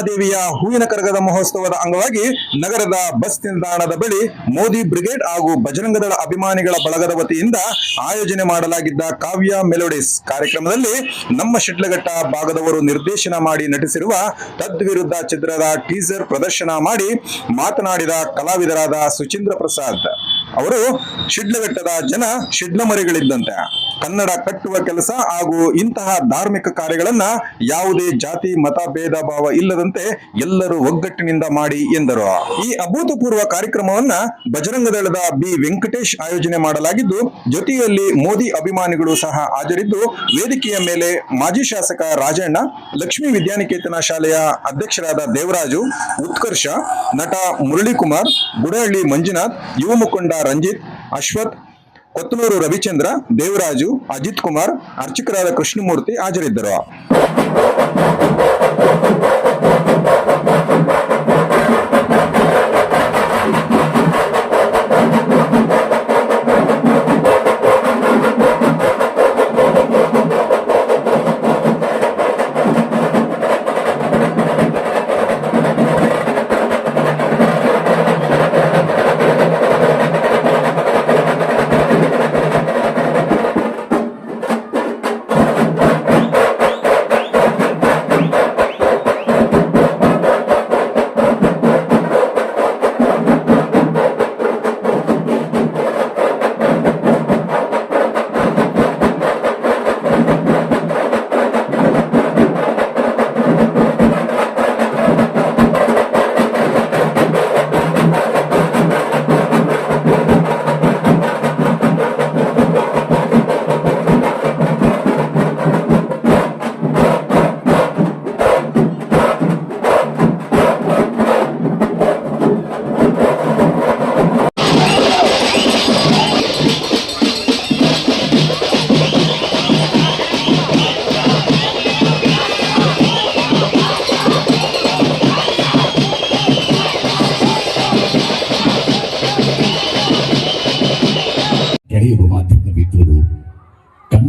ದೇವಿಯ ಹೂವಿನ ಕರಗದ ಮಹೋತ್ಸವದ ಅಂಗವಾಗಿ ನಗರದ ಬಸ್ ನಿಲ್ದಾಣದ ಬಳಿ ಮೋದಿ ಬ್ರಿಗೇಡ್ ಹಾಗೂ ಬಜರಂಗದಳ ಅಭಿಮಾನಿಗಳ ಬಳಗದ ವತಿಯಿಂದ ಆಯೋಜನೆ ಮಾಡಲಾಗಿದ್ದ ಕಾವ್ಯ ಮೆಲೋಡಿಸ್ ಕಾರ್ಯಕ್ರಮದಲ್ಲಿ ನಮ್ಮ ಶಿಡ್ಲಘಟ್ಟ ಭಾಗದವರು ನಿರ್ದೇಶನ ಮಾಡಿ ನಟಿಸಿರುವ ತದ್ವಿರುದ್ಧ ಚಿತ್ರದ ಟೀಸರ್ ಪ್ರದರ್ಶನ ಮಾಡಿ ಮಾತನಾಡಿದ ಕಲಾವಿದರಾದ ಸುಚೀಂದ್ರ ಪ್ರಸಾದ್. ಅವರು ಶಿಡ್ಲಘಟ್ಟದ ಜನ ಶಿಡ್ಲಮರಿಗಳಿದ್ದಂತೆ ಕನ್ನಡ ಕಟ್ಟುವ ಕೆಲಸ ಹಾಗೂ ಇಂತಹ ಧಾರ್ಮಿಕ ಕಾರ್ಯಗಳನ್ನ ಯಾವುದೇ ಜಾತಿ, ಮತ, ಭೇದ, ಭಾವ ಇಲ್ಲದಂತೆ ಎಲ್ಲರೂ ಒಗ್ಗಟ್ಟಿನಿಂದ ಮಾಡಿ ಎಂದರು. ಈ ಅಭೂತಪೂರ್ವ ಕಾರ್ಯಕ್ರಮವನ್ನ ಬಜರಂಗದಳದ ಬಿ. ವೆಂಕಟೇಶ್ ಆಯೋಜನೆ ಮಾಡಲಾಗಿದ್ದು, ಜೊತೆಯಲ್ಲಿ ಮೋದಿ ಅಭಿಮಾನಿಗಳು ಸಹ ಹಾಜರಿದ್ದು, ವೇದಿಕೆಯ ಮೇಲೆ ಮಾಜಿ ಶಾಸಕ ರಾಜಣ್ಣ, ಲಕ್ಷ್ಮೀ ವಿದ್ಯಾನಿಕೇತನ ಶಾಲೆಯ ಅಧ್ಯಕ್ಷರಾದ ದೇವರಾಜು, ಉತ್ಕರ್ಷ, ನಟ ಮುರಳಿಕುಮಾರ್, ಗುಡಹಳ್ಳಿ ಮಂಜುನಾಥ್, ಯುವ ಮುಖಂಡ ರಂಜಿತ್ ಅಶ್ವಥ್ ಕೊತ್ತನೂರು ರವಿಚಂದ್ರ ದೇವರಾಜು ಅಜಿತ್ ಕುಮಾರ್ ಅರ್ಚಕರಾದ ಕೃಷ್ಣಮೂರ್ತಿ ಹಾಜರಿದ್ದರು.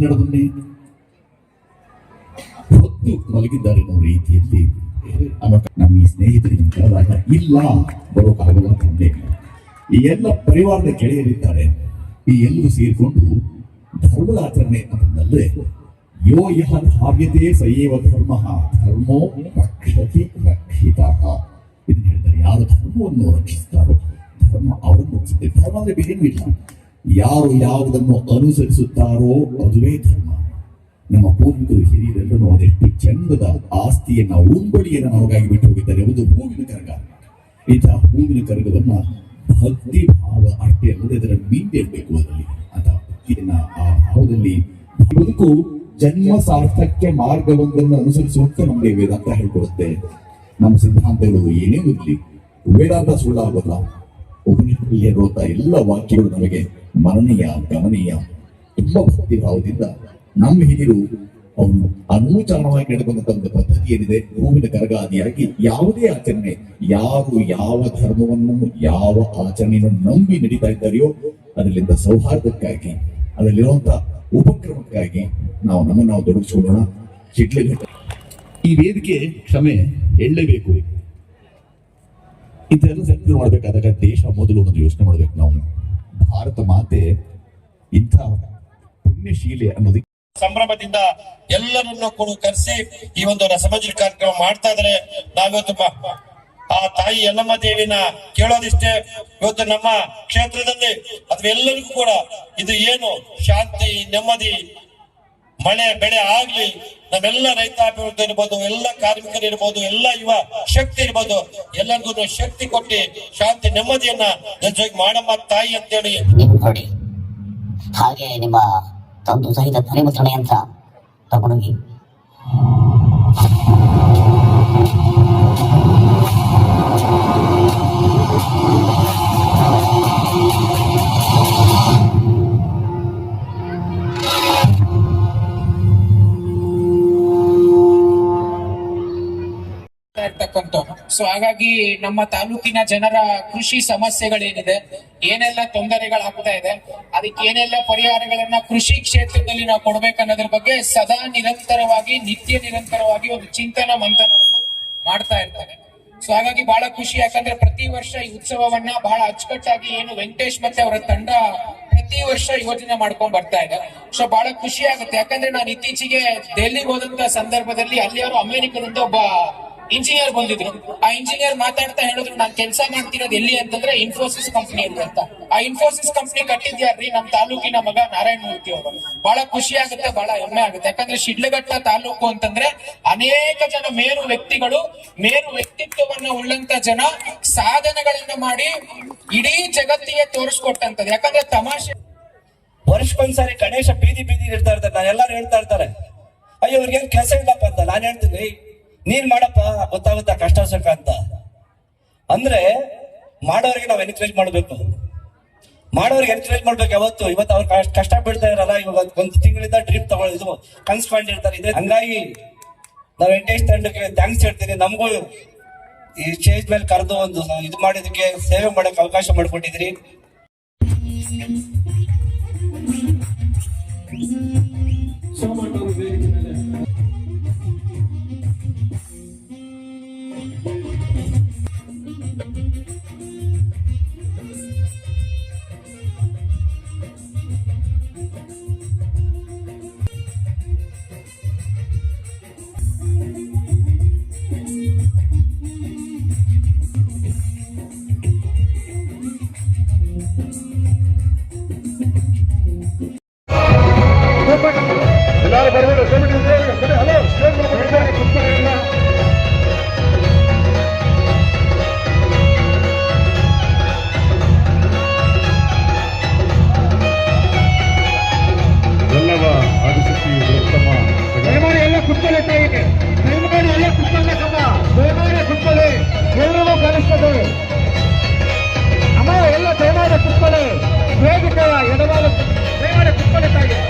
ಕನ್ನಡವನ್ನೇ ಹೊತ್ತು ಮಲಗಿದ್ದಾರೆ ಅನ್ನೋ ರೀತಿಯಲ್ಲಿ ನಮ್ಮ ಈ ಸ್ನೇಹಿತರಿಗೆ ಕರೆದಾಗ ಇಲ್ಲ, ಬರೋಕ್ಕಾಗಲ್ಲ ತಂದೆ ಈ ಎಲ್ಲ ಪರಿವಾರದ ಗೆಳೆಯರಿದ್ದಾರೆ. ಈ ಎಲ್ಲರೂ ಸೇರಿಕೊಂಡು ಧರ್ಮದ ಆಚರಣೆ ಯೋ ಯಹ ಧಾವ್ಯತೆ ಸಯೇವ ಧರ್ಮ, ಧರ್ಮೋ ರಕ್ಷತಿ ರಕ್ಷಿತ. ಇದನ್ನು ಹೇಳ್ತಾರೆ ಯಾರು ಧರ್ಮವನ್ನು ರಕ್ಷಿಸ್ತಾರೋ, ಧರ್ಮ ಅವರನ್ನು ರಕ್ಷಿಸುತ್ತೆ ಧರ್ಮ ಅಂದ್ರೆ ಬೇರೇನೂ ಇಲ್ಲ. ಯಾರು ಯಾವುದನ್ನು ಅನುಸರಿಸುತ್ತಾರೋ ಅದುವೇ ಧರ್ಮ. ನಮ್ಮ ಪೂರ್ವಿಕರು ಹಿರಿಯರೆಲ್ಲರೂ ಅದೆಷ್ಟು ಚಂದದ ಆಸ್ತಿಯನ್ನ ಉಂಬಡಿಯನ್ನ ನಮಗಾಗಿ ಬಿಟ್ಟು ಹೋಗಿದ್ದಾರೆ ಒಂದು ಹೂವಿನ ಕರಗ. ಇಂತಹ ಹೂವಿನ ಕರಗವನ್ನ ಭಕ್ತಿ ಭಾವ ಅಷ್ಟೇ ಅಲ್ಲದೆ ಅದರ ಇರಬೇಕು ಅದರಲ್ಲಿ. ಅಂತ ಭಕ್ತಿಯನ್ನ ಆ ಭಾವದಲ್ಲಿ ಬದುಕು ಜನ್ಮ ಸಾರ್ಥಕ್ಕೆ ಮಾರ್ಗವೊಂದನ್ನು ಅನುಸರಿಸುವಂತೆ ನಮಗೆ ವೇದಾಂತ ಹೇಳ್ಕೊಡುತ್ತೆ. ನಮ್ಮ ಸಿದ್ಧಾಂತಗಳು ಏನೇ ಇರಲಿ, ವೇದಾಂತ ಸುಳ್ಳಾಗೋಲ್ಲ ಉಪನಿಷತ್ತಲ್ಲಿ ಇರುವಂತಹ ಎಲ್ಲ ವಾಕ್ಯಗಳು ನಮಗೆ ಮರಣೀಯ ಗಮನೀಯ ತುಂಬಾ ಭಕ್ತಿ ಭಾವದಿಂದ ನಮ್ಮ ಹಿರಿಯರು ಅವರು ಅನೂಚಾನವಾಗಿ ನಡೆದುಕೊಂಡಂತಹ ಒಂದು ಪದ್ಧತಿ ಏನಿದೆ ಹೂವಿನ ಕರಗಾದಿಯಾಗಿ ಯಾವುದೇ ಆಚರಣೆ, ಯಾರು ಯಾವ ಧರ್ಮವನ್ನು, ಯಾವ ಆಚರಣೆಯನ್ನು ನಂಬಿ ನಡೀತಾ ಇದ್ದಾರೆಯೋ ಅದರಿಂದ ಸೌಹಾರ್ದಕ್ಕಾಗಿ, ಅದರಲ್ಲಿರುವಂತಹ ಉಪಕ್ರಮಕ್ಕಾಗಿ ನಾವು ನಮ್ಮನ್ನು ನಾವು ತೊಡಗಿಸಿಕೊಳ್ಳೋಣ. ಶಿಡ್ಲಘಟ್ಟ ಈ ವೇದಿಕೆ ಕ್ಷಮೆ ಹೇಳಲೇಬೇಕು. ಇದೆಲ್ಲ ಸಕ್ರಿಯ ಮಾಡಬೇಕಾದಾಗ ದೇಶ ಮೊದಲು ಒಂದು ಯೋಚನೆ ಮಾಡ್ಬೇಕು ನಾವು. ಭಾರತ ಮಾತೆ ಇಂಥ ಪುಣ್ಯಶೀಲೆ ಅನ್ನೋದಕ್ಕೆ ಸಂಭ್ರಮದಿಂದ ಎಲ್ಲರನ್ನು ಕೂಡ ಕರೆಸಿ ಈ ಒಂದು ರಸಮಂಜರಿ ಕಾರ್ಯಕ್ರಮ ಮಾಡ್ತಾ ಇದ್ರೆ ನಾವಿವತ್ತು ಆ ತಾಯಿ ಯಲ್ಲಮ್ಮ ದೇವಿನ ಕೇಳೋದಿಷ್ಟೇ. ಇವತ್ತು ನಮ್ಮ ಕ್ಷೇತ್ರದಲ್ಲಿ ಅಥವಾ ಎಲ್ಲರಿಗೂ ಕೂಡ ಇದು ಏನು ಶಾಂತಿ, ನೆಮ್ಮದಿ ಮಳೆ, ಬೆಳೆ ಆಗ್ಲಿ, ನಮ್ಮೆಲ್ಲ ರೈತಾಭಿವೃದ್ಧಿ ಇರ್ಬೋದು, ಎಲ್ಲ ಕಾರ್ಮಿಕರು ಇರ್ಬೋದು, ಎಲ್ಲ ಯುವ ಶಕ್ತಿ ಇರ್ಬೋದು, ಎಲ್ಲರಿಗೂ ಶಕ್ತಿ ಕೊಟ್ಟು ಶಾಂತಿ, ನೆಮ್ಮದಿಯನ್ನ ಜೊತೆಗೆ ಮಾಡಮ್ಮ ತಾಯಿ ಅಂತೇಳಿ. ನೀವು ಹಾಗೆ ನಿಮ್ಮ ತಂದು ಸಹಿತ ಧ್ವನಿಮುದ್ರಣ ಯಂತ್ರ ತಗೊಂಡೋಗಿ. ಸೊ ಹಾಗಾಗಿ ನಮ್ಮ ತಾಲೂಕಿನ ಜನರ ಕೃಷಿ ಸಮಸ್ಯೆಗಳೇನಿದೆ, ಏನೆಲ್ಲ ತೊಂದರೆಗಳಾಗ್ತಾ ಇದೆ, ಅದಕ್ಕೆ ಏನೆಲ್ಲ ಪರಿಹಾರಗಳನ್ನ ಕೃಷಿ ಕ್ಷೇತ್ರದಲ್ಲಿ ನಾವು ಕೊಡ್ಬೇಕನ್ನೋದ್ರ ಬಗ್ಗೆ ಸದಾ ನಿರಂತರವಾಗಿ, ನಿತ್ಯ ನಿರಂತರವಾಗಿ ಒಂದು ಚಿಂತನ ಮಂಥನವನ್ನು ಮಾಡ್ತಾ ಇರ್ತಾರೆ ಸೊ ಹಾಗಾಗಿ ಬಹಳ ಖುಷಿ, ಯಾಕಂದ್ರೆ ಪ್ರತಿ ವರ್ಷ ಈ ಉತ್ಸವವನ್ನ ಬಹಳ ಅಚ್ಚುಕಟ್ಟಾಗಿ ಏನು ವೆಂಕಟೇಶ್ ಮತ್ತೆ ಅವರ ತಂಡ ಪ್ರತಿ ವರ್ಷ ಯೋಜನೆ ಮಾಡ್ಕೊಂಡ್ ಬರ್ತಾ ಇದೆ. ಸೊ ಬಹಳ ಖುಷಿ ಆಗುತ್ತೆ. ಯಾಕಂದ್ರೆ ನಾನು ಇತ್ತೀಚೆಗೆ ಡೆಲ್ಲಿಗೆ ಹೋದಂತ ಸಂದರ್ಭದಲ್ಲಿ ಅಲ್ಲಿ ಅವರು ಅಮೆರಿಕದಿಂದ ಒಬ್ಬ ಇಂಜಿನಿಯರ್ ಬಂದಿದ್ರು. ಆ ಇಂಜಿನಿಯರ್ ಮಾತಾಡ್ತಾ ಹೇಳಿದ್ರು, ನಾನು ಕೆಲಸ ಮಾಡ್ತಿರೋದು ಎಲ್ಲಿ ಅಂತಂದ್ರೆ ಇನ್ಫೋಸಿಸ್ ಕಂಪನಿ ಅಂತ. ಆ ಇನ್ಫೋಸಿಸ್ ಕಂಪನಿ ಕಟ್ಟಿದ್ಯಾರ್ರಿ? ನಮ್ ತಾಲೂಕಿನ ಮಗ ನಾರಾಯಣ ಮೂರ್ತಿ ಅವರು. ಬಹಳ ಖುಷಿ ಆಗುತ್ತೆ, ಬಹಳ ಹೆಮ್ಮೆ ಆಗುತ್ತೆ. ಯಾಕಂದ್ರೆ ಶಿಡ್ಲಘಟ್ಟ ತಾಲೂಕು ಅಂತಂದ್ರೆ ಅನೇಕ ಜನ ಮೇರು ವ್ಯಕ್ತಿಗಳು, ಮೇರು ವ್ಯಕ್ತಿತ್ವವನ್ನ ಉಳ್ಳಂತ ಜನ ಸಾಧನೆಗಳನ್ನ ಮಾಡಿ ಇಡೀ ಜಗತ್ತಿಗೆ ತೋರಿಸ್ಕೊಟ್ಟಂತದ್ದು ಯಾಕಂದ್ರೆ ತಮಾಷೆ ವರ್ಷಕ್ಕೊಂದ್ಸಾರಿ ಗಣೇಶ ಬೀದಿ ಬೀದಿ ಇರ್ತಾ ಇರ್ತಾರೆ. ನಾನು ಎಲ್ಲಾರು ಹೇಳ್ತಾ ಇರ್ತಾರೆ. ಅಯ್ಯೋ ಅವ್ರಿಗೆ ಕೆಲಸ ಇಲ್ಲಪ್ಪ ಅಂತ ನಾನು ಹೇಳ್ತೀನಿ. ನೀನ್ ಮಾಡಪ್ಪ, ಗೊತ್ತಾಗುತ್ತಾ? ಕಷ್ಟ ಸುಖ ಅಂತ. ಅಂದ್ರೆ, ಮಾಡೋರಿಗೆ ನಾವು ಎನ್ಕರೇಜ್ ಮಾಡಬೇಕು. ಮಾಡೋರಿಗೆ ಎನ್ಕರೇಜ್ ಮಾಡ್ಬೇಕು ಯಾವತ್ತು? ಇವತ್ತು ಅವ್ರು ಕಷ್ಟ- ಬಿಡ್ತಾ ಇರಲ್ಲ ಇವಾಗ ಒಂದು ತಿಂಗಳಿಂದ ಡ್ರಿಪ್ ತಗೊಳ್ಳೋದು ಕನ್ಸ್ಕೊಂಡಿರ್ತಾರೆ ಇದೆ ಹಂಗಾಗಿ ನಾವು ವೆಂಕಟೇಶ್ ತಂಡಕ್ಕೆ ಥ್ಯಾಂಕ್ಸ್ ಹೇಳ್ತೀನಿ. ನಮಗೂ ಈ ಸ್ಟೇಜ್ ಮೇಲೆ ಕರೆದು ಒಂದು ಇದು ಮಾಡಿದಕ್ಕೆ ಸೇವೆ ಮಾಡಕ್ ಅವಕಾಶ ಮಾಡಿಕೊಟ್ಟಿದ್ರಿ ದಯಮಾಡಿ ಎಲ್ಲ ಕುತ್ತಲೆ ತಾಯಿಗೆ ಎಲ್ಲ ಕುತ್ತಲೇಕಮ್ಮ ದಯಮಾಡಿ ಕುತ್ತಲೆ ಎಲ್ಲವೂ ಕಲಿಸ್ತದೆ ಅಮ್ಮ ಎಲ್ಲ ದಯಮಾಡಿ ಕುತ್ತಲೆ ವೇದಿಕೆಯ ಎಡವಾದ ದಯಮಾಡಿ ಕುತ್ತಲೆ ತಾಯಿ